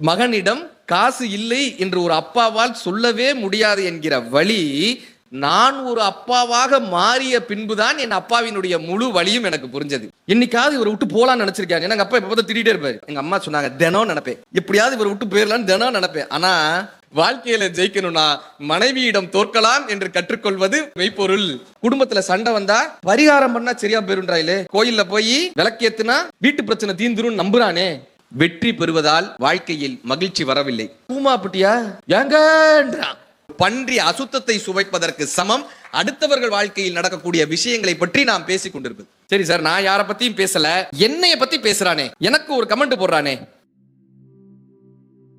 மகனிடம் காசு இல்லை என்று ஒரு அப்பாவால் சொல்லவே முடியாது என்கிற வழி நான் ஒரு அப்பாவாக மாறிய பின்புதான் என் அப்பாவினுடைய முழு வழியும் எனக்கு புரிஞ்சது. இன்னைக்காவது இவரை விட்டு போலான்னு நினைச்சிருக்காங்க எங்க அப்பா எப்ப பார்த்து திட்டிகிட்டே இருப்பாரு. எங்க அம்மா சொன்னாங்க தினம் நினைப்பேன். எப்படியாவது இவரை விட்டு போயிடலான்னு தினம் நினைப்பேன். ஆனா வாழ்க்கையில ஜெயிக்கணும்னா மனைவியிடம் தோற்கலாம் என்று கற்றுக்கொள்வது மெய்ப்பொருள். குடும்பத்துல சண்டை வந்தா பரிகாரம் பண்ணா சரியா போயிருன்றாயிலே கோயில்ல போய் விளக்கேத்துனா வீட்டு பிரச்சனை தீந்துரும் நம்புறானே. வெற்றி பெறுவதால் வாழ்க்கையில் மகிழ்ச்சி வரவில்லை. பூமாப்பட்டியா ஏங்கன்றான் பன்றி அசுத்தத்தை சுவைப்பதற்கு சமம். அடுத்தவர்கள் வாழ்க்கையில் நடக்கக்கூடிய விஷயங்களை பற்றி நாம் பேசிக் கொண்டிருப்பது. சரி சார் நான் யார பத்தியும் பேசல. என்னைய பத்தி பேசுறானே. எனக்கு ஒரு கமெண்ட் போடுறானே.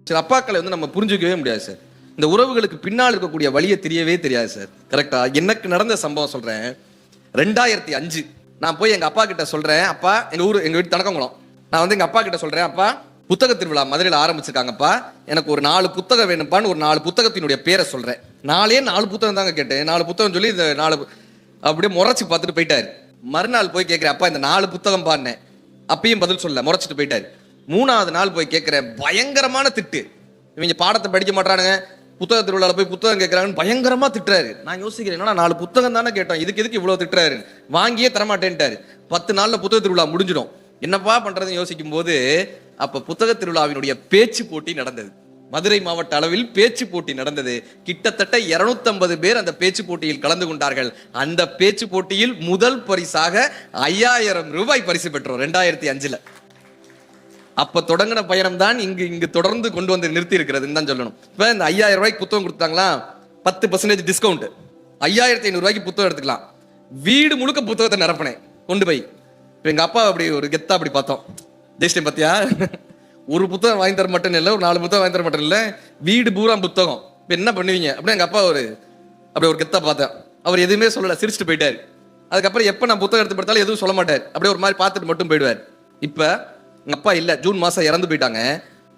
சில அப்பாக்களை வந்து நம்ம புரிஞ்சுக்கவே முடியாது சார். இந்த உறவுகளுக்கு பின்னால் இருக்கக்கூடிய வழியை தெரியவே தெரியாது சார். கரெக்டா எனக்கு நடந்த சம்பவம் சொல்றேன். ரெண்டாயிரத்தி அஞ்சு. நான் போய் எங்க அப்பா கிட்ட சொல்றேன் அப்பா எங்க ஊர் எங்க வீட்டு தனக்கங்குளம். நான் வந்து எங்க அப்பா கிட்ட சொல்றேன் அப்பா புத்தக திருவிழா மதுரையில் ஆரம்பிச்சிருக்காங்கப்பா. எனக்கு ஒரு நாலு புத்தகம் வேணும்ப்பான்னு ஒரு நாலு புத்தகத்தினுடைய பேரை சொல்கிறேன் நாலே நாலு புத்தகம் தாங்க கேட்டேன். நாலு புத்தகம் சொல்லி இந்த நாலு அப்படியே முறைச்சி பார்த்துட்டு போயிட்டாரு. மறுநாள் போய் கேட்குறேன் அப்பா இந்த நாலு புத்தகம் பாடினேன் அப்பயும் பதில் சொல்ல முறைச்சிட்டு போயிட்டாரு. மூணாவது நாள் போய் கேட்குறேன் பயங்கரமான திட்டு. இவங்க பாடத்தை படிக்க மாட்டானுங்க புத்தக திருவிழாவில் போய் புத்தகம் கேட்கறாங்கன்னு பயங்கரமாக திட்டுறாரு. நான் யோசிக்கிறேன் என்னடா நாலு புத்தகம் தானே கேட்டோம். இதுக்கு எதுக்கு இவ்வளோ திட்டுறாரு வாங்கியே தரமாட்டேன்ட்டாரு. பத்து நாளில் புத்தக திருவிழா முடிஞ்சிடும். என்னப்பா பண்றதுன்னு யோசிக்கும் போது அப்ப புத்தக திருவிழாவினுடைய பேச்சு போட்டி நடந்தது. மதுரை மாவட்ட அளவில் பேச்சு போட்டி நடந்தது. கிட்டத்தட்ட 250 பேர் அந்த பேச்சு போட்டியில் கலந்து கொண்டார்கள். அந்த பேச்சு போட்டியில் முதல் பரிசாக ஐயாயிரம் ரூபாய் பரிசு பெற்றோம் ரெண்டாயிரத்தி அஞ்சுல. அப்ப தொடங்கின பயணம் தான் இங்கு இங்கு தொடர்ந்து கொண்டு வந்து நிறுத்தி இருக்கிறதுன்னு தான் சொல்லணும். இப்ப இந்த ஐயாயிரம் ரூபாய்க்கு புத்தகம் கொடுத்தாங்களா? பத்து பர்சன்டேஜ் டிஸ்கவுண்ட் ஐயாயிரத்தி ஐநூறு ரூபாய்க்கு புத்தகம் எடுத்துக்கலாம். வீடு முழுக்க புத்தகத்தை நிரப்பினேன். கொண்டு போய். இப்போ எங்கள் அப்பா அப்படி ஒரு கெத்தா அப்படி பார்த்தோம். ஜெயிச்சிட்டேன் பார்த்தியா ஒரு புத்தகம் வாங்கி தர மட்டும் இல்லை ஒரு நாலு புத்தகம் வாங்கி தர மட்டும் இல்லை. வீடு பூரா புத்தகம். இப்போ என்ன பண்ணுவீங்க? அப்படின்னு எங்கள் அப்பா ஒரு அப்படி ஒரு கெத்தா பார்த்தேன். அவர் எதுவுமே சொல்லலை சிரிச்சுட்டு போயிட்டாரு. அதுக்கப்புறம் எப்போ நான் புத்தகம் எடுத்து படுத்தாலும் எதுவும் சொல்ல மாட்டார். அப்படியே ஒரு மாதிரி பார்த்துட்டு மட்டும் போயிடுவார். இப்போ எங்கள் அப்பா இல்லை ஜூன் மாதம் இறந்து போயிட்டாங்க.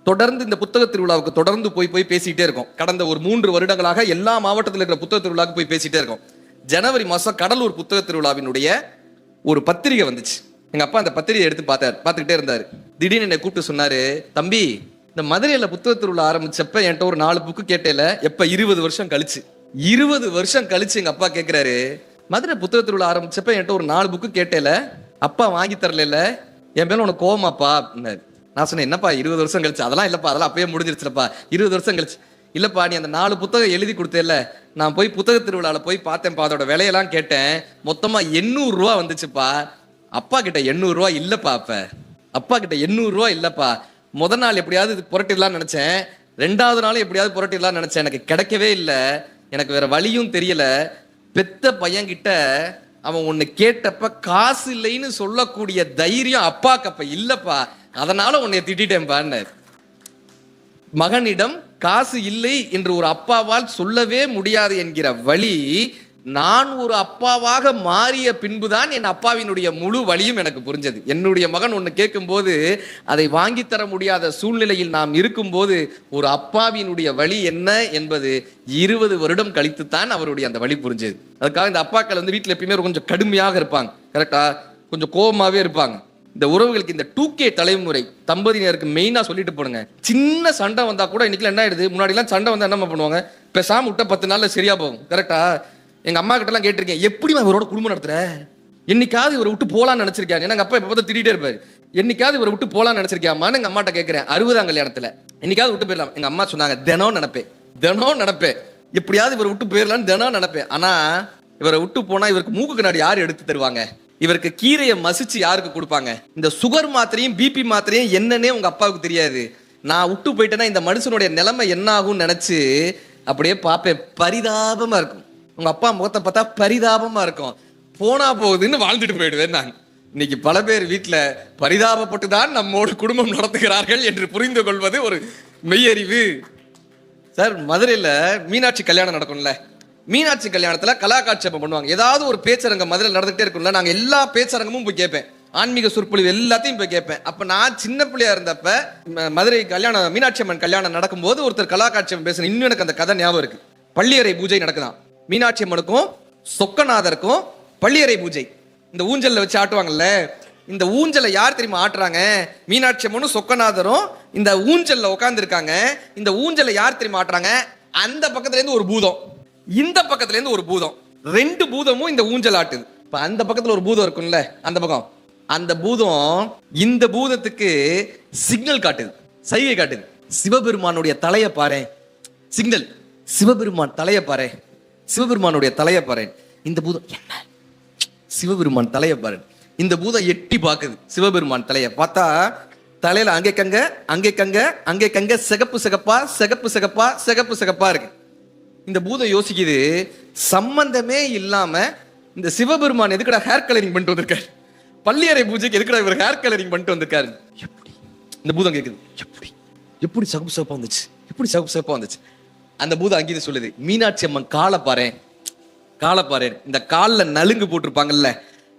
தொடர்ந்து இந்த புத்தக திருவிழாவுக்கு தொடர்ந்து போய் போய் பேசிக்கிட்டே இருக்கும். கடந்த ஒரு மூன்று வருடங்களாக எல்லா மாவட்டத்தில் இருக்கிற புத்தக திருவிழாவுக்கு போய் பேசிகிட்டே இருக்கோம். ஜனவரி மாதம் கடலூர் புத்தக திருவிழாவினுடைய ஒரு பத்திரிகை வந்துச்சு. எங்க அப்பா அந்த பத்திரிகை எடுத்து பார்த்தார். பார்த்துக்கிட்டே இருந்தாரு. திடீர்னு என்னை கூப்பிட்டு சொன்னாரு தம்பி இந்த மதுரையில புத்தக திருவிழா ஆரம்பிச்சப்ப என்கிட்ட ஒரு நாலு புக்கு கேட்டேல எப்ப இருபது வருஷம் கழிச்சு? இருபது வருஷம் கழிச்சு எங்க அப்பா கேட்குறாரு மதுரை புத்தக திருவிழா ஆரம்பிச்சப்ப என்கிட்ட ஒரு நாலு புக்கு கேட்டேல அப்பா வாங்கி தரல என் மேல உனக்கு கோவமாப்பா? அப்படின்னாரு. நான் சொன்னேன் என்னப்பா இருபது வருஷம் கழிச்சு? அதெல்லாம் இல்லப்பா அதெல்லாம் அப்பயே முடிஞ்சிருச்சுலப்பா. இருபது வருஷம் கழிச்சு. இல்லப்பா நீ அந்த நாலு புத்தகம் எழுதி கொடுத்தேல்ல நான் போய் புத்தக திருவிழாவில் போய் பார்த்தேன்ப்பா. அதோட விலையெல்லாம் கேட்டேன். மொத்தமா எண்ணூறு ரூபா வந்துச்சுப்பா. அப்பா கிட்ட எண்ணூறுரூவா இல்லைப்பா அப்போ. அப்பா கிட்ட எண்ணூறுரூவா இல்லைப்பா. முத நாள் எப்படியாவது இது புரட்டிடலாம்னு நினச்சேன். ரெண்டாவது நாள் எப்படியாவது புரட்டிடலாம்னு நினச்சேன். எனக்கு கிடைக்கவே இல்லை. எனக்கு வேற வழியும் தெரியல. பெத்த பையன்கிட்ட அவன் ஒன்று கேட்டப்ப காசு இல்லைன்னு சொல்லக்கூடிய தைரியம் அப்பாக்கு அப்ப இல்லைப்பா. அதனால உன்னை திட்டேன்பான்னு மகனிடம் காசு இல்லை என்று ஒரு அப்பாவால் சொல்லவே முடியாது என்கிற வழி நான் ஒரு அப்பாவாக மாறிய பின்புதான் என் அப்பாவினுடைய முழு வழியும் எனக்கு புரிஞ்சது. என்னுடைய மகன் ஒன்று கேட்கும்போது அதை வாங்கித்தர தர முடியாத சூழ்நிலையில் நாம் இருக்கும்போது ஒரு அப்பாவினுடைய வழி என்ன? என்பது இருபது வருடம் கழித்துத்தான் அவருடைய அந்த வழி புரிஞ்சது. அதுக்காக இந்த அப்பாக்கள் வந்து வீட்டில் எப்பயுமே கொஞ்சம் கடுமையாக இருப்பாங்க. கரெக்டா கொஞ்சம் கோபமாகவே இருப்பாங்க. இந்த உறவுகளுக்கு இந்த டூ கே தலைமுறை தம்பதியினருக்கு மெயினாக சொல்லிட்டு போடுங்க. சின்ன சண்டை வந்தால் கூட இன்னைக்கு என்ன ஆயிடுது? முன்னாடிலாம் சண்டை வந்தால் என்ன பண்ணுவாங்க? பேசாமல் விட்ட பத்து நாளில் சரியா போகும். கரெக்டா எங்க அம்மா கிட்ட எல்லாம் கேட்டிருக்கேன் எப்படி இவரோட குடும்பம் நடத்துற? என்னைக்காவது இவரை விட்டு போலான்னு ஏன்னா எங்க அப்பா இப்ப பார்த்து திட்டிகிட்டே இருப்பாரு. என்னைக்காவது இவரை விட்டு போலான்னு நினச்சிருக்கியாமான்னு எங்க அம்மாட்ட கேட்குறேன் அறுபதாம் கல்யாணத்துல. என்னைக்காவது விட்டு போயிடலாம். எங்க அம்மா சொன்னாங்க தினம் நினைப்பேன் தினம் நினப்பேன். எப்படியாவது இவரை விட்டு போயிடலான்னு தினம் நினப்பேன். ஆனா இவரை விட்டு போனா இவருக்கு மூக்கு கண்ணாடி யார் எடுத்து தருவாங்க? இவருக்கு கீரையை மசிச்சு யாருக்கு கொடுப்பாங்க? இந்த சுகர் மாத்திரையும் பிபி மாத்திரையும் என்னன்னே உங்க அப்பாவுக்கு தெரியாது. நான் விட்டு போயிட்டேன்னா இந்த மனுஷனுடைய நிலைமை என்ன ஆகும்னு நினைச்சு அப்படியே பார்ப்பேன். பரிதாபமா இருக்கும். உங்க அப்பா முகத்தை பார்த்தா பரிதாபமா இருக்கும். போனா போகுதுன்னு வாழ்ந்துட்டு போயிடுவேன் நான். இன்னைக்கு பல பேர் வீட்டுல பரிதாபப்பட்டு தான் நம்மோடு குடும்பம் நடத்துகிறார்கள் என்று புரிந்து கொள்வது ஒரு மெய்யறிவு. சார் மதுரையில மீனாட்சி கல்யாணம் நடக்கும்ல. மீனாட்சி கல்யாணத்துல கலாக்காட்சியப்பம் பண்ணுவாங்க. ஏதாவது ஒரு பேச்சரங்கம் மதுரையில் நடந்துகிட்டே இருக்கும்ல நாங்க எல்லா பேச்சரங்கமும் போய் கேட்பேன். ஆன்மீக சொற்பொழிவு எல்லாத்தையும் போய் கேட்பேன். அப்ப நான் சின்ன பிள்ளையா இருந்தப்ப மதுரை கல்யாணம் மீனாட்சி அம்மன் கல்யாணம் நடக்கும்போது ஒருத்தர் கலாக்காட்சியம் பேசணும் இன்னும் எனக்கு அந்த கதை ஞாபகம் இருக்கு. பள்ளியறை பூஜை நடக்குதான். மீனாட்சி அம்மனுக்கும் சொக்கநாதருக்கும் பள்ளியறை பூஜை. இந்த ஊஞ்சலில் வச்சு ஆட்டுவாங்கல்ல இந்த ஊஞ்சலை யார் தெரியுமா ஆட்டுறாங்க? மீனாட்சி அம்மனும் சொக்கநாதரும் இந்த ஊஞ்சலில் உட்காந்துருக்காங்க இந்த ஊஞ்சலை யார் தெரியுமா ஆட்டுறாங்க? அந்த பக்கத்துலேருந்து ஒரு பூதம். இந்த பக்கத்துலேருந்து ஒரு பூதம். ரெண்டு பூதமும் இந்த ஊஞ்சல் ஆட்டுது. இப்போ அந்த பக்கத்தில் ஒரு பூதம் இருக்கும்ல அந்த பக்கம். அந்த பூதம் இந்த பூதத்துக்கு சிக்னல் காட்டுது சைகை காட்டுது. சிவபெருமானுடைய தலையை பாரேன். சிக்னல் சிவபெருமான் தலையை பாரேன். சிவபெருமானுடைய தலையை பாரேன். இந்த பூதம் என்ன? சிவபெருமான் தலையை பாரு இந்த பூதம் எட்டி பார்க்குது சிவபெருமான் தலையை. பார்த்தா தலையில அங்கே கங்க அங்கே கங்க அங்கே கங்க சிகப்பு சிகப்பா சிகப்பு சிகப்பா சிகப்பு சிகப்பா இருக்கு. இந்த பூதம் யோசிக்குது சம்பந்தமே இல்லாம இந்த சிவபெருமான் எதுக்குடா ஹேர் கலரிங் பண்ணிட்டு வந்திருக்காரு? பள்ளியறை பூஜைக்கு எதுக்குடா இவர் ஹேர் கலரிங் பண்ணிட்டு வந்திருக்காரு? எப்படி? இந்த பூதம் கேக்குது. எப்படி? எப்படி சகப்பு சிவப்பா வந்துச்சு? எப்படி சகப்பு சிவப்பா வந்துச்சு? அந்த பூதம் அங்கேயே சொல்லுது மீனாட்சி அம்மன் காலை பாரு காலை பாரு இந்த காலில் நலுங்கு போட்டிருப்பாங்கல்ல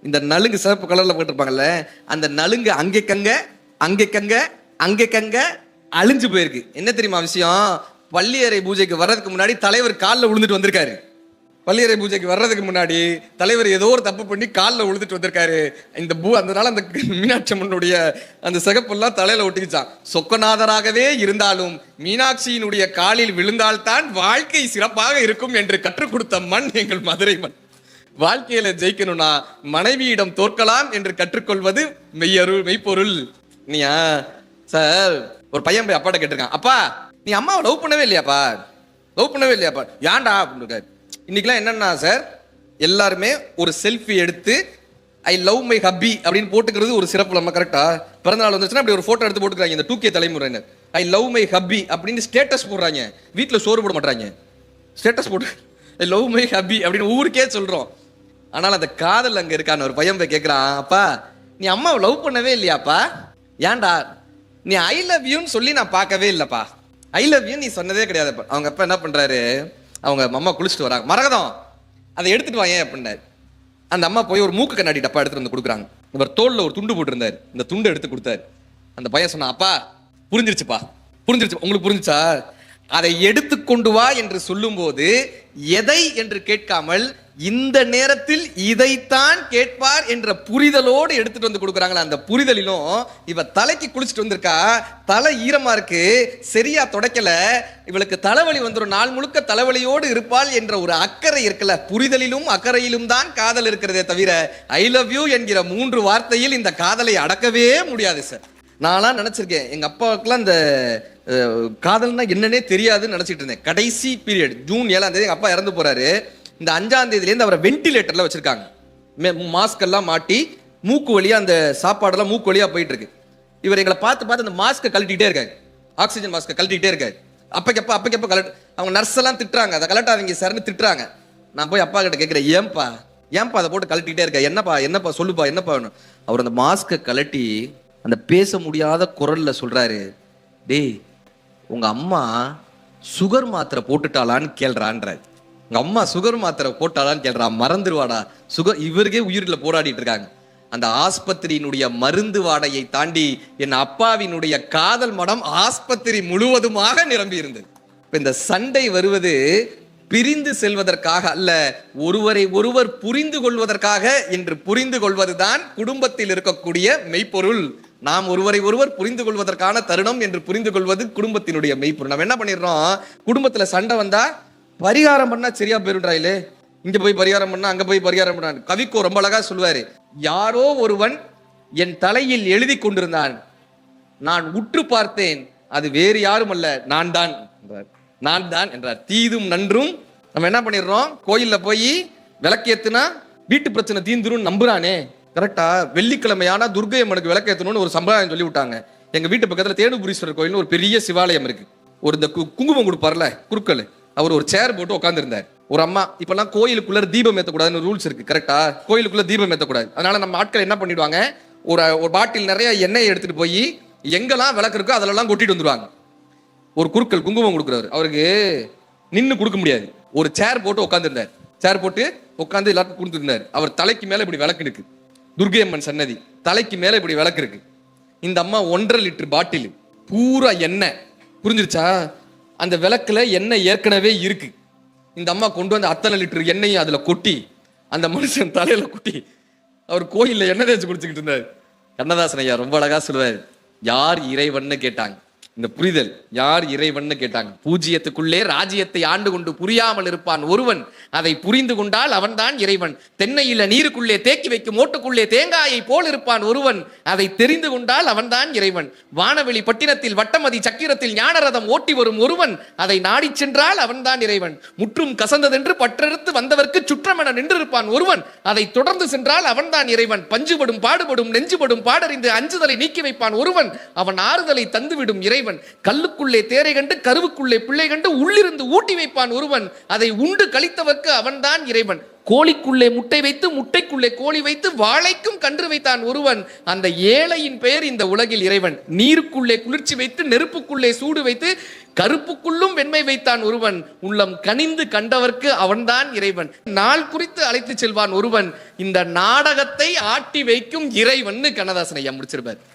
இந்த நலுங்கு சிறப்பு கலரில் போட்டிருப்பாங்கல்ல அந்த நலுங்கு அங்கே கங்க அங்கே கங்க அங்கே கங்க அழிஞ்சு போயிருக்கு. என்ன தெரியுமா விஷயம்? பள்ளியறை பூஜைக்கு வர்றதுக்கு முன்னாடி தலைவர் காலில் விழுந்துட்டு வந்திருக்காரு. பள்ளியறை பூஜைக்கு வர்றதுக்கு முன்னாடி தலைவர் ஏதோ ஒரு தப்பு பண்ணி காலில் உழுதுட்டு வந்திருக்காரு. இந்த பூ அதனால அந்த மீனாட்சி அம்மனுடைய அந்த சிகப்பெல்லாம் தலையில ஒட்டிக்கிச்சான் சொக்கநாதராகவே இருந்தாலும் மீனாட்சியினுடைய காலில் விழுந்தால்தான் வாழ்க்கை சிறப்பாக இருக்கும் என்று கற்றுக் கொடுத்த மண் எங்கள் மதுரை மண். வாழ்க்கையில ஜெயிக்கணும்னா மனைவியிடம் தோற்கலாம் என்று கற்றுக்கொள்வது மெய்யருள் மெய்ப்பொருள். நீயா? சார் ஒரு பையன் போய் அப்பாட்ட கேட்டிருக்கான். அப்பா நீ அம்மாவை லவ் பண்ணவே இல்லையாப்பா? லவ் பண்ணவே இல்லையாப்பா? ஏன்டா? அப்படின்னு இருக்காரு இன்னைக்கெல்லாம் சார் எல்லாருமே ஒரு செல்ஃபி எடுத்து ஐ லவ் மை ஹப்பி அப்படின்னு போட்டுக்கிறது ஒரு சிறப்பு நம்ம கரெக்டா பிறந்தநாள் வந்துச்சுன்னா அப்படி ஒரு போட்டோ எடுத்து போட்டுக்கிறாங்க இந்த டூ கே தலைமுறையினர் ஐ லவ் மை ஹப்பி அப்படின்னு ஸ்டேட்டஸ் போடுறாங்க. வீட்டில் சோறு போட மாட்டாங்க ஸ்டேட்டஸ் போட்டு ஐ லவ் மை ஹப்பி அப்படின்னு ஊருக்கே சொல்கிறோம் ஆனால் அந்த காதல் அங்கே இருக்கான்னு ஒரு பையன் போய் கேட்குறான் அப்பா நீ அம்மாவை லவ் பண்ணவே இல்லையாப்பா? ஏன்டா? நீ ஐ லவ் யூன்னு சொல்லி நான் பார்க்கவே இல்லைப்பா. ஐ லவ் யூ நீ சொன்னதே கிடையாதுப்பா அவங்க அப்பா என்ன பண்ணுறாரு அவங்க அம்மா குளிச்சுட்டு வராங்க. மரகதம். அதை எடுத்துட்டு வாங்க அப்படின்னாரு. அந்த அம்மா போய் ஒரு மூக்கு கண்ணாடி டப்பா எடுத்துட்டு வந்து கொடுக்குறாங்க. இவர் தோல்ல ஒரு துண்டு போட்டிருந்தாரு. இந்த துண்டு எடுத்து கொடுத்தாரு. அந்த பையன் சொன்னான் அப்பா புரிஞ்சிருச்சுப்பா. புரிஞ்சிருச்சு. உங்களுக்கு புரிஞ்சுச்சா? அதை எடுத்து கொண்டு வா என்று சொல்லும்போது எதை என்று கேட்காமல் இந்த நேரத்தில் இதைத்தான் கேட்பார் என்ற புரிதலோடு எடுத்துட்டு வந்து கொடுக்குறாங்களா அந்த புரிதலிலும் இவ தலைக்கு குளிச்சுட்டு வந்திருக்கா. தலை ஈரமா இருக்கு. சரியா துடைக்கல. இவளுக்கு தலைவலி வந்துடும் நாள் முழுக்க தலைவலியோடு இருப்பாள் என்ற ஒரு அக்கறை இருக்கல புரிதலிலும் அக்கறையிலும் தான் காதல் இருக்கிறதே தவிர ஐ லவ் யூ என்கிற மூன்று வார்த்தையில் இந்த காதலை அடக்கவே முடியாது சார் நான்லாம் நினச்சிருக்கேன். எங்கள் அப்பாவுக்குலாம் இந்த காதல்னா என்னன்னே தெரியாதுன்னு நினச்சிட்டு இருந்தேன். கடைசி பீரியட் ஜூன் ஏழாம் தேதி எங்கள் அப்பா இறந்து போகிறாரு இந்த அஞ்சாம் தேதியிலேருந்து அவரை வென்டிலேட்டரில் வச்சிருக்காங்க. மாஸ்க் எல்லாம் மாட்டி மூக்கு வழியாக அந்த சாப்பாடெல்லாம் மூக்கு வழியாக போயிட்டு இருக்கு இவர் எங்களை பார்த்து பார்த்து அந்த மாஸ்க்கை கழட்டிக்கிட்டே இருக்காரு. ஆக்சிஜன் மாஸ்க்கை கழட்டிகிட்டே இருக்காரு. அப்பக்கப்போ அப்பக்கப்ப கலட் அவங்க நர்ஸ் எல்லாம் திட்டுறாங்க. அதை கலட்டாதீங்க சார்னு திட்டுறாங்க. நான் போய் அப்பா கிட்ட கேட்குறேன் ஏன்பா ஏன்பா அதை போட்டு கழட்டிக்கிட்டே இருக்க? என்னப்பா என்னப்பா சொல்லுப்பா என்னப்பா வேணும்? அவர் அந்த மாஸ்க்கை கழட்டி அந்த பேச முடியாத குரல்ல சொல்றாரு. டேய் உங்க அம்மா சுகர் மாத்திரை போட்டுட்டாளான்னு கேள்றான்றாரு. உங்க அம்மா சுகர் மாத்திரை போட்டாளான்னு கேள்றா மறந்துடுவாடா சுகர் இவருக்கே உயிரில் போராடிட்டு இருக்காங்க. அந்த ஆஸ்பத்திரியினுடைய மருந்து வாடையை தாண்டி என் அப்பாவினுடைய காதல் மடம் ஆஸ்பத்திரி முழுவதுமாக நிரம்பி இருந்தது. இந்த சண்டை வருவது பிரிந்து செல்வதற்காக அல்ல ஒருவரை ஒருவர் புரிந்து கொள்வதற்காக என்று புரிந்து கொள்வதுதான் குடும்பத்தில் இருக்கக்கூடிய மெய்ப்பொருள். நாம் ஒருவரை ஒருவர் புரிந்து கொள்வதற்கான தருணம் என்று புரிந்து கொள்வது குடும்பத்தினுடைய மெய்ப்பொருள். நம்ம என்ன பண்ணிடுறோம்? குடும்பத்துல சண்டை வந்தா பரிகாரம் பண்ணா சரியா போயிருன்றாயிலே இங்க போய் பரிகாரம் பண்ணா அங்க போய் பரிகாரம் பண்ணான் கவிக்கோ ரொம்ப அழகா சொல்லுவாரு. யாரோ ஒருவன் என் தலையில் எழுதி கொண்டிருந்தான். நான் உற்று பார்த்தேன். அது வேறு யாரும் அல்ல நான் தான் என்றார். நான் தான் என்றார். தீதும் நன்றும். நம்ம என்ன பண்ணிடுறோம்? கோயில்ல போய் விளக்கேத்துனா வீட்டு பிரச்சனை தீந்துரும் நம்புறானே. கரெக்டா வெள்ளிக்கிழமையான துர்கை அம்மனுக்கு விளக்கேத்தணும்னு ஒரு சம்பிரதாயம் சொல்லி விட்டாங்க. எங்க வீட்டு பக்கத்துல தேனுபுரீஸ்வரர் கோயில்னு ஒரு பெரிய சிவாலயம் இருக்கு. ஒரு இந்த கு- குங்குமம் கொடுப்பார்ல குருக்கள். அவர் ஒரு சேர் போட்டு உட்காந்துருந்தார் ஒரு அம்மா இப்பெல்லாம் கோயிலுக்குள்ள தீபம் ஏற்றக்கூடாதுன்னு ரூல்ஸ் இருக்கு கரெக்டா கோயிலுக்குள்ள தீபம் ஏற்றக்கூடாது அதனால நம்ம ஆட்கள் என்ன பண்ணிடுவாங்க? ஒரு ஒரு பாட்டில் நிறைய எண்ணெயை எடுத்துட்டு போய் எங்கெல்லாம் விளக்கு இருக்கோ அதிலெல்லாம் கொட்டிட்டு வந்துருவாங்க. ஒரு குறுக்கள் குங்குமம் கொடுக்குறாரு அவருக்கு நின்று கொடுக்க முடியாது. ஒரு சேர் போட்டு உட்காந்துருந்தார் சேர் போட்டு உட்காந்து எல்லாருக்கும் கொடுத்துருந்தார். அவர் தலைக்கு மேலே இப்படி விளக்கு இருக்கு. துர்கை அம்மன் சன்னதி தலைக்கு மேலே இப்படி விளக்கு இருக்கு. இந்த அம்மா ஒன்றரை லிட்டர் பாட்டில் பூரா எண்ணெய். புரிஞ்சிருச்சா? அந்த விளக்கில் எண்ணெய் ஏற்கனவே இருக்கு. இந்த அம்மா கொண்டு வந்து அத்தனை லிட்டர் எண்ணெயும் அதில் கொட்டி அந்த மனுஷன் தலையில் கொட்டி அவர் கோயிலில் எண்ணெய் தேய்ச்சி குடிச்சுக்கிட்டு இருந்தார். கண்ணதாசன் ஐயா ரொம்ப அழகாக சொல்லுவார். யார் இறைவன்னு கேட்டாங்க? இந்த புரிதல் யார் இறைவன் கேட்டாங்க. பூஜ்ஜியத்துக்குள்ளே ராஜ்யத்தை ஆண்டு கொண்டு புரியாமல் இருப்பான் ஒருவன். அதை புரிந்து கொண்டால் அவன்தான் இறைவன். தென்னையில நீருக்குள்ளே தேக்கி வைக்கும் ஓட்டுக்குள்ளே தேங்காயை போல் இருப்பான் ஒருவன். அதை தெரிந்து கொண்டால் அவன்தான் இறைவன். வானவெளி பட்டினத்தில் வட்டமதி சக்கிரத்தில் ஞானரதம் ஓட்டி வரும் ஒருவன். அதை நாடி சென்றால் அவன்தான் இறைவன். முற்றும் கசந்ததென்று பற்றெடுத்து வந்தவர்க்கு சுற்றமென நின்றிருப்பான் ஒருவன். அதை தொடர்ந்து சென்றால் அவன்தான் இறைவன். பஞ்சுபடும் பாடுபடும் நெஞ்சுபடும் பாடறிந்து அஞ்சுதலை நீக்கி வைப்பான் ஒருவன். அவன் ஆறுதலை தந்துவிடும் இறைவன். கல்லுக்குள்ளே தேரை கண்டு கருவுக்குள்ளே பிள்ளை கண்டு உள்ளிருந்து ஊட்டி வைப்பான் ஒருவன். அதை உண்டு கழித்தவர்க்கு அவன்தான் இறைவன். கோழிக்குள்ளே முட்டை வைத்து முட்டைக்குள்ளே கோழி வைத்து வாழைக்கும் கன்று வைத்தான் ஒருவன். அந்த ஏழையின் பெயர் இந்த உலகில் இறைவன். நீருக்குள்ளே குளிர்ச்சி வைத்து நெருப்புக்குள்ளே சூடு வைத்து கருப்புக்குள்ளும் வெண்மை வைத்தான் ஒருவன். உள்ளம் கனிந்து கண்டவர்க்கு அவன்தான் இறைவன். நாள் குறித்து அழைத்து செல்வான் ஒருவன். இந்த நாடகத்தை ஆட்டி வைக்கும் இறைவன் கண்ணதாசனையா முடிச்சிருப்பார்.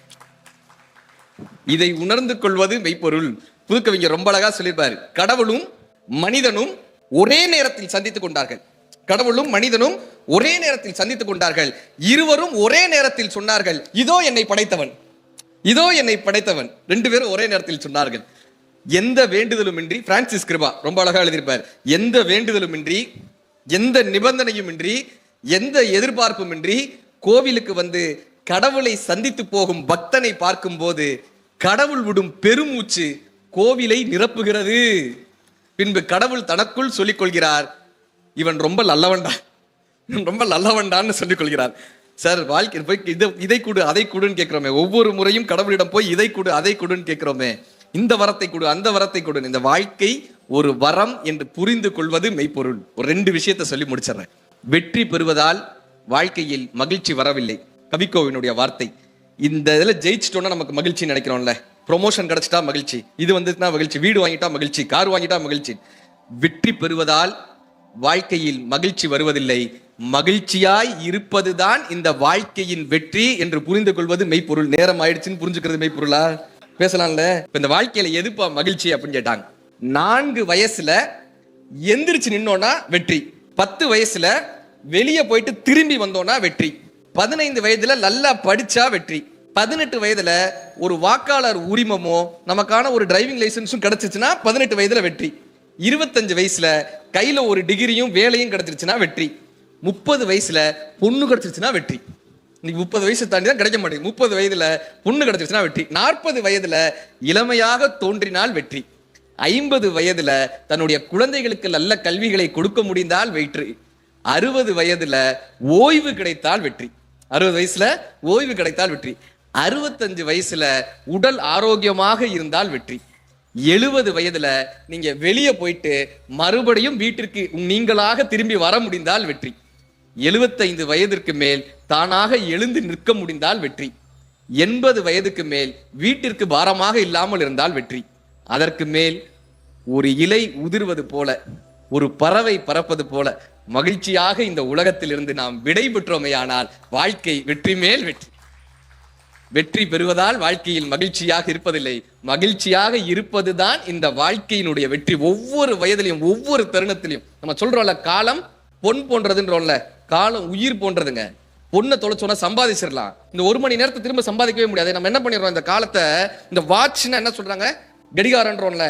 இதை உணர்ந்து கொள்வது மெய்ப்பொருள். புதுக்கவிஞர் ரொம்ப அழகா சொல்லியிருப்பாரு. கடவுளும் மனிதனும் ஒரே நேரத்தில் சந்தித்துக் கொண்டார்கள். கடவுளும் மனிதனும் ஒரே நேரத்தில் சந்தித்துக் கொண்டார்கள். இருவரும் ஒரே நேரத்தில் சொன்னார்கள். இதோ என்னை படைத்தவன். இதோ என்னை படைத்தவன். ரெண்டு பேரும் ஒரே நேரத்தில் சொன்னார்கள். எந்த வேண்டுதலுமின்றி பிரான்சிஸ் கிருபா ரொம்ப அழகா எழுதியிருப்பார். எந்த வேண்டுதலுமின்றி எந்த நிபந்தனையுமின்றி எந்த எதிர்பார்ப்புமின்றி கோவிலுக்கு வந்து கடவுளை சந்தித்து போகும் பக்தனை பார்க்கும்போது கடவுள் விடும் பெருமூச்சு கோவிலை நிரப்புகிறது. பின்பு கடவுள் தனக்குள் சொல்லிக் கொள்கிறார் இவன் ரொம்ப நல்லவன்டா. இவன் ரொம்ப நல்லவன்டான்னு சொல்லிக் கொள்கிறார் சார் வாழ்க்கை போய் இதை இதை கொடு அதை கொடுன்னு கேட்கிறோமே. ஒவ்வொரு முறையும் கடவுளிடம் போய் இதை கொடு அதை கொடுன்னு கேட்குறோமே. இந்த வரத்தை கொடு அந்த வரத்தை கொடு இந்த வாழ்க்கை ஒரு வரம் என்று புரிந்து கொள்வது மெய்ப்பொருள். ஒரு ரெண்டு விஷயத்தை சொல்லி முடிச்சிடுறேன். வெற்றி பெறுவதால் வாழ்க்கையில் மகிழ்ச்சி வரவில்லை. கவிக்கோவினுடைய வார்த்தை. இந்த இதில் ஜெயிச்சிட்டோம்னா நமக்கு மகிழ்ச்சி நினைக்கிறோம்ல. ப்ரொமோஷன் கிடைச்சிட்டா மகிழ்ச்சி. இது வந்துச்சுன்னா மகிழ்ச்சி. வீடு வாங்கிட்டா மகிழ்ச்சி. கார் வாங்கிட்டா மகிழ்ச்சி. வெற்றி பெறுவதால் வாழ்க்கையில் மகிழ்ச்சி வருவதில்லை. மகிழ்ச்சியாய் இருப்பதுதான் இந்த வாழ்க்கையின் வெற்றி என்று புரிந்து கொள்வது மெய்ப்பொருள். நேரம் ஆயிடுச்சுன்னு புரிஞ்சுக்கிறது மெய்ப்பொருளா? பேசலாம்ல. இப்ப இந்த வாழ்க்கையில எதுப்பா மகிழ்ச்சி அப்படின்னு கேட்டாங்க. நான்கு வயசுல எந்திரிச்சு நின்னோன்னா வெற்றி. பத்து வயசுல வெளியே போயிட்டு திரும்பி வந்தோன்னா வெற்றி. பதினைந்து வயதுல நல்லா படிச்சா வெற்றி. பதினெட்டு வயதுல ஒரு வாக்காளர் உரிமமோ நமக்கான ஒரு டிரைவிங் லைசன்ஸும் கிடைச்சிச்சுன்னா பதினெட்டு வயதுல வெற்றி. இருபத்தஞ்சு வயசுல கையில ஒரு டிகிரியும் வேலையும் கிடைச்சிருச்சுன்னா வெற்றி. முப்பது வயசுல பொண்ணு கிடைச்சிருச்சுன்னா வெற்றி. இன்னைக்கு முப்பது வயசு தாண்டி தான் கிடைக்க மாட்டேங்குது. முப்பது வயதுல பொண்ணு கிடைச்சிருச்சுன்னா வெற்றி. நாற்பது வயதுல இளமையாக தோன்றினால் வெற்றி. ஐம்பது வயதுல தன்னுடைய குழந்தைகளுக்கு நல்ல கல்விகளை கொடுக்க முடிந்தால் வெற்றி. அறுபது வயதுல ஓய்வு கிடைத்தால் வெற்றி. அறுபது வயசுல ஓய்வு கிடைத்தால் வெற்றி. அறுபத்தஞ்சு வயசுல உடல் ஆரோக்கியமாக இருந்தால் வெற்றி. எழுபது வயதுல நீங்க வெளியே போயிட்டு மறுபடியும் வீட்டிற்கு நீங்களாக திரும்பி வர முடிந்தால் வெற்றி. எழுபத்தைந்து வயதிற்கு மேல் தானாக எழுந்து நிற்க முடிந்தால் வெற்றி. எண்பது வயதுக்கு மேல் வீட்டிற்கு பாரமாக இல்லாமல் இருந்தால் வெற்றி. அதற்கு மேல் ஒரு இலை உதிர்வது போல ஒரு பறவை பறப்பது போல மகிழ்ச்சியாக இந்த உலகத்திலிருந்து நாம் விடை பெற்றோமையானால் வாழ்க்கை வெற்றி மேல் வெற்றி. வெற்றி பெறுவதால் வாழ்க்கையில் மகிழ்ச்சியாக இருப்பதில்லை. மகிழ்ச்சியாக இருப்பதுதான் இந்த வாழ்க்கையினுடைய வெற்றி. ஒவ்வொரு வயதிலையும் ஒவ்வொரு தருணத்திலையும் நம்ம சொல்றோம்ல காலம் பொன் போன்றதுன்றோம்ல காலம் உயிர் போன்றதுங்க. பொண்ணை தொலைச்சோன்னா சம்பாதிச்சிடலாம். இந்த ஒரு மணி நேரத்தை திரும்ப சம்பாதிக்கவே முடியாது. நம்ம என்ன பண்ணிடுறோம்? இந்த காலத்தை இந்த வாட்ச்னா என்ன சொல்றாங்க? கடிகாரன்றோம்ல.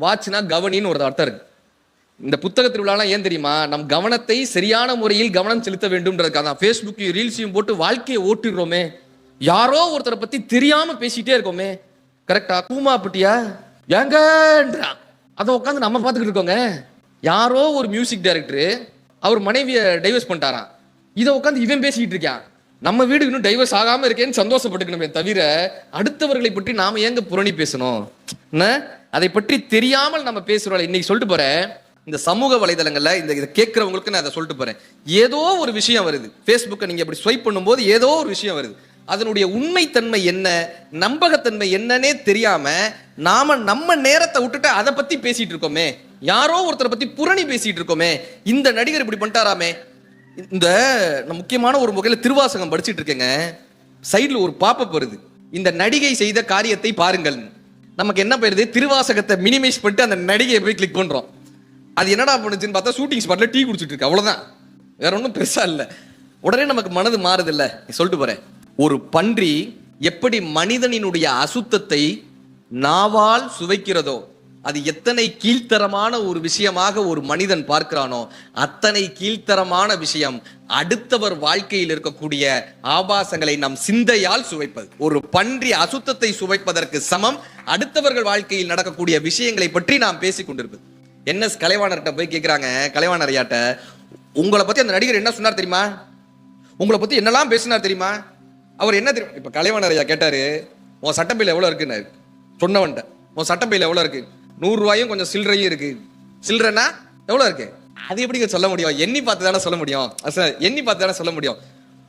வாட்ச்னா கவனின்னு ஒரு அர்த்தம் இருக்கு. இந்த புத்தக திருவிழாலாம் ஏன் தெரியுமா? நம் கவனத்தை சரியான முறையில் கவனம் செலுத்த வேண்டும்ன்றதுக்காக தான். ஃபேஸ்புக்கையும் ரீல்ஸையும் போட்டு வாழ்க்கையை ஓட்டிடுறோமே. யாரோ ஒருத்தரை பத்தி தெரியாம பேசிட்டே இருக்கோமே. கரெக்டா கூமா பட்டியா? ஏங்கன்றான். அதை உட்காந்து நம்ம பார்த்துக்கிட்டு இருக்கோங்க. யாரோ ஒரு மியூசிக் டைரக்டர் அவர் மனைவியை டைவர்ஸ் பண்ணிட்டாராம். இதை உட்காந்து இவன் பேசிக்கிட்டு இருக்கான். நம்ம வீடு இன்னும் டைவர்ஸ் ஆகாம இருக்கேன்னு சந்தோஷப்பட்டுக்கணுமே தவிர அடுத்தவர்களை பற்றி நாம ஏங்க புரணி பேசணும்? என்ன? அதை பற்றி தெரியாமல் நம்ம பேசுறோம். இன்னைக்கு சொல்லிட்டு போறேன். இந்த சமூக வலைதளங்களில் இந்த இதை கேட்குறவங்களுக்கு நான் அதை சொல்லிட்டு போறேன். ஏதோ ஒரு விஷயம் வருது. ஃபேஸ்புக்கை நீங்கள் அப்படி ஸ்வைப் பண்ணும்போது ஏதோ ஒரு விஷயம் வருது. அதனுடைய உண்மைத்தன்மை என்ன நம்பகத்தன்மை என்னன்னே தெரியாம நாம நம்ம நேரத்தை விட்டுட்டு அதை பத்தி பேசிட்டு இருக்கோமே. யாரோ ஒருத்தரை பத்தி புரணி பேசிட்டு இருக்கோமே. இந்த நடிகர் இப்படி பண்ணிட்டாராமே. இந்த முக்கியமான ஒரு வகையில திருவாசகம் படிச்சுட்டு இருக்கேங்க. சைடில் ஒரு பாப்பப் வருது. இந்த நடிகை செய்த காரியத்தை பாருங்கள். நமக்கு என்ன போயிருது? திருவாசகத்தை மினிமைஸ் பண்ணிட்டு அந்த நடிகையை போய் கிளிக் பண்றோம். அது என்னடா பண்ணுச்சுன்னு பார்த்தா ஷூட்டிங் ஸ்பாட்ல டீ குடிச்சிட்டு இருக்கு. அவ்வளவுதான். வேற ஒன்றும் பெருசா இல்லை. உடனே நமக்கு மனது மாறுது இல்ல சொல்லிட்டு போறேன். ஒரு பன்றி எப்படி மனிதனினுடைய அசுத்தத்தை நாவால் சுவைக்கிறதோ அது எத்தனை கீழ்த்தரமான ஒரு விஷயமாக ஒரு மனிதன் பார்க்கிறானோ அத்தனை கீழ்த்தரமான விஷயம் அடுத்தவர் வாழ்க்கையில் இருக்கக்கூடிய ஆபாசங்களை நம் சிந்தையால் சுவைப்பது. ஒரு பன்றி அசுத்தத்தை சுவைப்பதற்கு சமம். அடுத்தவர்கள் வாழ்க்கையில் நடக்கக்கூடிய விஷயங்களை பற்றி நாம் பேசிக் கொண்டிருப்பது என்எஸ் கலைவாணர்கிட்ட போய் கேட்குறாங்க கலைவாணர் ஐயாட்ட உங்களை பற்றி அந்த நடிகர் என்ன சொன்னார் தெரியுமா? உங்களை பற்றி என்னெல்லாம் பேசினார் தெரியுமா? அவர் என்ன தெரியும்? இப்போ கலைவாணர் ஐயா கேட்டார் உன் சட்டப்பையில் எவ்வளோ இருக்குன்னு? சொன்னவன்ட்ட உன் சட்டப்பையில் எவ்வளோ இருக்குது நூறு கொஞ்சம் சில்லறையும் இருக்குது சில்லறைனா எவ்வளோ இருக்குது அது எப்படிங்க சொல்ல முடியும்? எண்ணி பார்த்து தானே சொல்ல முடியும்? சார், எண்ணி பார்த்து தானே சொல்ல முடியும்?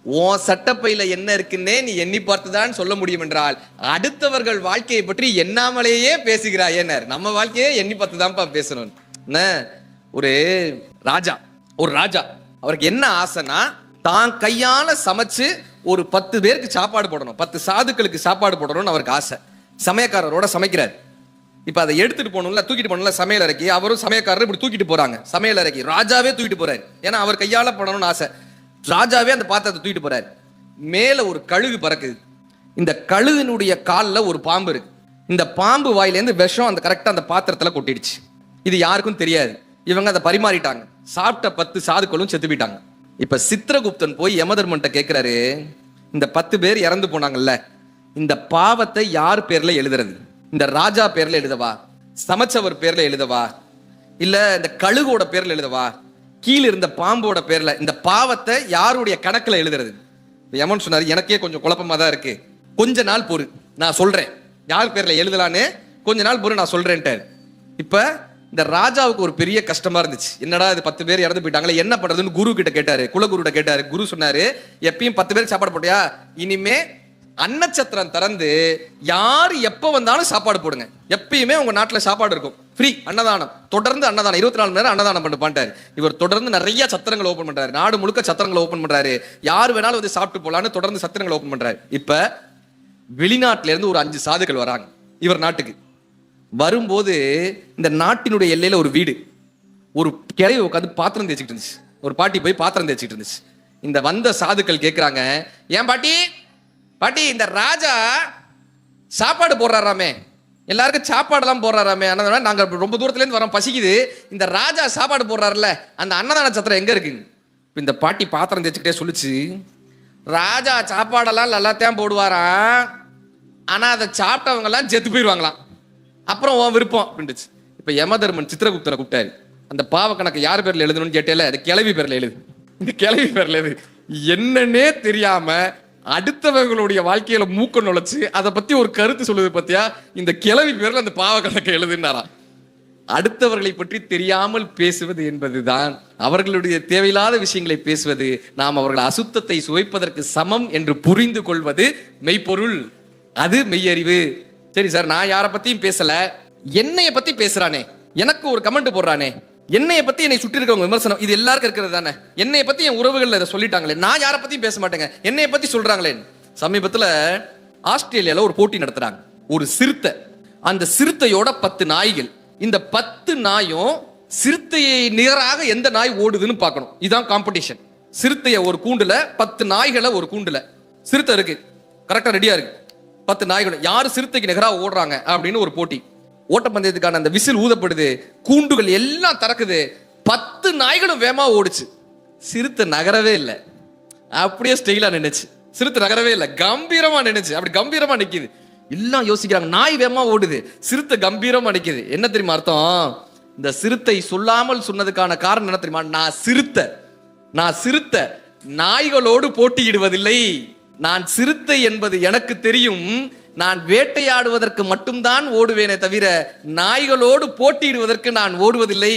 உன் சட்டப்பையில என்ன இருக்குன்னே நீ எண்ணி பார்த்து தான் சொல்ல முடியும் என்றால் அடுத்தவர்கள் வாழ்க்கையை பற்றி எண்ணாமலேயே பேசுகிறாய் ஏனர் நம்ம வாழ்க்கையே எண்ணி பார்த்து தான்ப்பா பேசணும். என்ன ஒரு ராஜா ஒரு ராஜா. அவருக்கு என்ன ஆசைனா தான் கையால சமைச்சு ஒரு பத்து பேருக்கு சாப்பாடு போடணும் பத்து சாதுக்களுக்கு சாப்பாடு போடணும்னு அவருக்கு ஆசை. சமயக்காரரோட சமைக்கிறார். இப்ப அதை எடுத்துட்டு போகணும்ல தூக்கிட்டு போகணும்ல சமையல் அறைக்கு. அவரும் சமயக்காரர் இப்படி தூக்கிட்டு போறாங்க. சமையல் அறைக்கு. ராஜாவே தூக்கிட்டு போறாரு. ஏன்னா அவர் கையால பண்ணணும்னு ஆசை. ராஜாவே அந்த பாத்திரத்தை தூக்கிட்டு போறாரு. மேல ஒரு கழுகு பறக்குது. இந்த கழுகுனுடைய காலில் ஒரு பாம்பு இருக்கு. இந்த பாம்பு வாயிலேருந்து விஷம் அந்த கரெக்டாக அந்த பாத்திரத்தில் கொட்டிடுச்சு. இது யாருக்கும் தெரியாது. இவங்க அதை பரிமாறிட்டாங்க. சாப்பிட்ட பத்து சாதுக்களும் செத்து போயிட்டாங்க. இப்ப சித்திரகுப்தன் போய் யமதர்மன்ட்ட கேட்கிறாரு இந்த பத்து பேர் இறந்து போனாங்கல்ல இந்த பாவத்தை யார் பேர்ல எழுதுறது? இந்த ராஜா பேர்ல எழுதவா? சமைச்சவர் பேர்ல எழுதவா? இல்ல இந்த கழுகோட பேர்ல எழுதவா? கீழ இருந்த பாம்போட பேர்ல இந்த பாவத்தை யாருடைய கணக்குல எழுதுறது? யமன் சொன்னாரு எனக்கே கொஞ்சம் குழப்பமா தான் இருக்கு. கொஞ்ச நாள் பொறு நான் சொல்றேன். யார் பேர்ல எழுதலான்னு கொஞ்ச நாள் பொறு நான் சொல்றேன்ட்டாரு. இப்ப இந்த ராஜாவுக்கு ஒரு பெரிய கஷ்டமா இருந்துச்சு. என்னடா இது பத்து பேர் இறந்து போயிட்டாங்களே என்ன பண்றதுன்னு குரு கிட்ட கேட்டாரு. குலகுரு கேட்டாரு. குரு சொன்னாரு எப்பயும் பத்து பேர் சாப்பாடு போட்டியா? இனிமே அன்னச்சத்திரம் திறந்து யார் எப்ப வந்தாலும் சாப்பாடு போடுங்க. எப்பயுமே உங்க நாட்டுல சாப்பாடு இருக்கும். ஃப்ரீ அன்னதானம். தொடர்ந்து அன்னதானம். இருபத்தி நாலு மணி நேரம் அன்னதானம் பண்ணி பண்ணிட்டாரு இவர் தொடர்ந்து நிறைய சத்திரங்களை ஓபன் பண்றாரு. நாடு முழுக்க சத்திரங்களை ஓபன் பண்றாரு. யார் வேணாலும் வந்து சாப்பிட்டு போலான்னு தொடர்ந்து சத்திரங்களை ஓபன் பண்றாரு. இப்ப வெளிநாட்டுல இருந்து ஒரு அஞ்சு சாதுக்கள் வராங்க. இவர் நாட்டுக்கு. வரும்போது இந்த நாட்டினுடைய எல்லையில ஒரு வீடு. ஒரு கிளவி உட்காந்து பாத்திரம் தேய்ச்சிக்கிட்டு இருந்துச்சு. ஒரு பாட்டி போய் பாத்திரம் தேய்ச்சிக்கிட்டு இருந்துச்சு. இந்த வந்த சாதுக்கள் கேட்குறாங்க ஏன் பாட்டி? பாட்டி இந்த ராஜா சாப்பாடு போடுறாராமே. எல்லாருக்கும் சாப்பாடெல்லாம் போடுறாராமே. அன்னதான நாங்கள் ரொம்ப தூரத்துலேருந்து வரோம். பசிக்குது. இந்த ராஜா சாப்பாடு போடுறாருல அந்த அன்னதான சத்திரம் எங்கே இருக்குங்க இந்த பாட்டி பாத்திரம் தேய்ச்சிக்கிட்டே சொல்லுச்சு ராஜா சாப்பாடெல்லாம் நல்லாத்தான் போடுவாராம். ஆனால் அதை சாப்பிட்டவங்கெல்லாம் செத்து போயிடுவாங்களாம் அப்புறம் உன் விருப்பம் அப்படின்ட்டுச்சு இப்போ யமதர்மன் சித்திரகுப்தனை கூப்பிட்டாரு. அந்த பாவ கணக்கு யார் பேர்ல எழுதணும்னு கேட்டேல அது கிளவி பேர்ல எழுது. இந்த கிளவி பேர்ல எழுது. என்னன்னே தெரியாம அடுத்தவங்களுடைய வாழ்க்கையில மூக்க நுழைச்சு அதை பத்தி ஒரு கருத்து சொல்லுது பத்தியா? இந்த கிளவி பேர்ல அந்த பாவ கணக்கை எழுதுனாரா? அடுத்தவர்களை பற்றி தெரியாமல் பேசுவது என்பதுதான். அவர்களுடைய தேவையில்லாத விஷயங்களை பேசுவது நாம் அவர்கள் அசுத்தத்தை சுவைப்பதற்கு சமம் என்று புரிந்து கொள்வது மெய்ப்பொருள். அது மெய்யறிவு. சரி சார் நான் யாரை பத்தியும் பேசல. என்னைய பத்தி பேசுறானே. எனக்கு ஒரு கமெண்ட் போடுறானே. என்னைய பத்தி என்னை சுற்றி இருக்கவங்க விமர்சனம் இது எல்லாருக்கும் இருக்கிறது தானே. என்னைய பத்தி என் உறவுகள் இதை சொல்லிட்டாங்களே. நான் யாரை பத்தியும் பேச மாட்டேங்க. என்னைய பத்தி சொல்றாங்களே. சமீபத்துல ஆஸ்திரேலியால ஒரு போட்டி நடத்துறாங்க. ஒரு சிறுத்தை. அந்த சிறுத்தையோட பத்து நாய்கள். இந்த பத்து நாயும் சிறுத்தையை நிகராக எந்த நாய் ஓடுதுன்னு பார்க்கணும். இதுதான் காம்படிஷன் சிறுத்தைய ஒரு கூண்டுல பத்து நாய்களை ஒரு கூண்டுல. சிறுத்தை இருக்கு. கரெக்டா ரெடியா இருக்கு. பத்து நாய்கள் யார் சிறுத்தைக்கு நிகராக ஓடுறாங்க அப்படின்னு ஒரு போட்டி. ஓட்டப்பந்தயத்துக்கான அந்த விசில் ஊதப்படுது கூண்டுகள் எல்லாம் திறக்குது பத்து நாய்களும் வேமா ஓடுச்சு. சிறுத்தை நகரவே இல்லை. அப்படியே ஸ்டெயிலா நினைச்சு சிறுத்தை நகரவே இல்லை கம்பீரமா நினைச்சு அப்படி கம்பீரமா நிக்குது. எல்லாம் யோசிக்கிறாங்க நாய் வேமா ஓடுது சிறுத்தை கம்பீரமா நிக்குது. என்ன தெரியுமா அர்த்தம்? இந்த சிறுத்தை சொல்லாமல் சொன்னதுக்கான காரணம் என்ன தெரியுமா? நான் சிறுத்தை. நான் சிறுத்தை. நாய்களோடு போட்டியிடுவதில்லை. நான் சிறுத்தை என்பது எனக்கு தெரியும். நான் வேட்டையாடுவதற்கு மட்டும்தான் ஓடுவேனே தவிர நாய்களோடு போட்டியிடுவதற்கு நான் ஓடுவதில்லை.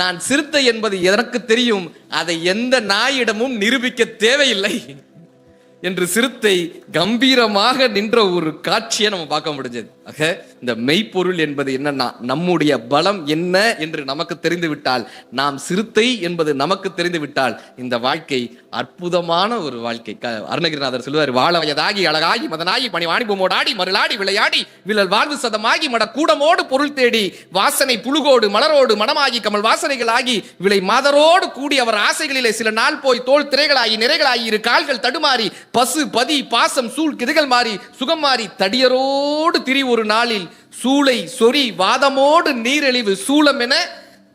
நான் சிறுத்தை என்பது எனக்கு தெரியும். அதை எந்த நாயிடமும் நிரூபிக்க தேவையில்லை. என்று சிறுத்தை கம்பீரமாக நின்ற ஒரு காட்சியை நம்ம பார்க்க முடிஞ்சது. ஆக இந்த மெய்ப்பொருள் என்பது என்னன்னா நம்முடைய பலம் என்ன என்று நமக்கு தெரிந்து விட்டால் நாம் சிறுத்தை என்பது நமக்கு தெரிந்து விட்டால் இந்த வாழ்க்கை அற்புதமான ஒரு வாழ்க்கை. அருணகிரிநாதர் சொல்லுவார் வாழ வயதாகி அழகாகி மதனாகி பணி வாணிபமோடாடி மருளாடி விளையாடி விழல் வாழ்வு சதமாகி மட கூடமோடு பொருள் தேடி வாசனை புழுகோடு மலரோடு மனமாகி கமல் வாசனைகளாகி விளை மாதரோடு கூடி அவர் ஆசைகளிலே சில நாள் போய் தோல் திரைகளாகி நிறைகளாகி இரு கால்கள் தடுமாறி பசு பதி பாசம் சூழ் கிதுகள் மாறி சுகம் மாறி தடியரோடு திரி ஒரு ஒரு நாளில் சூளை சொறி வாதமோடு நீரெழிவு சூளம் என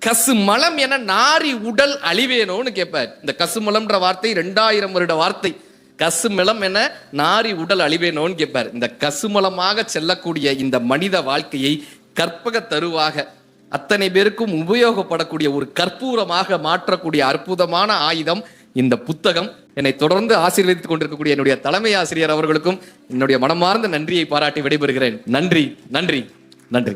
கசு மலம் என நாரி உடல் அழிவேனோன்னு கேட்பார் இந்த கசுமலம்ன்ற வார்த்தை ரெண்டாயிரம் வருட வார்த்தை. கசுமலம் என நாரி உடல் அழிவேனோன்னு கேட்பார் இந்த கசுமலமாக செல்லக்கூடிய இந்த மனித வாழ்க்கையை கற்பக தருவாக. அத்தனை பேருக்கும் உபயோகப்படக்கூடிய ஒரு கற்பூரமாக மாற்றக்கூடிய அற்புதமான ஆயுதம் இந்த புத்தகம் என்னை தொடர்ந்து ஆசீர்வதித்துக் கொண்டிருக்கக்கூடிய என்னுடைய தலைமை ஆசிரியர் அவர்களுக்கும் என்னுடைய மனமார்ந்த நன்றியை பாராட்டி விடைபெறுகிறேன். நன்றி நன்றி நன்றி.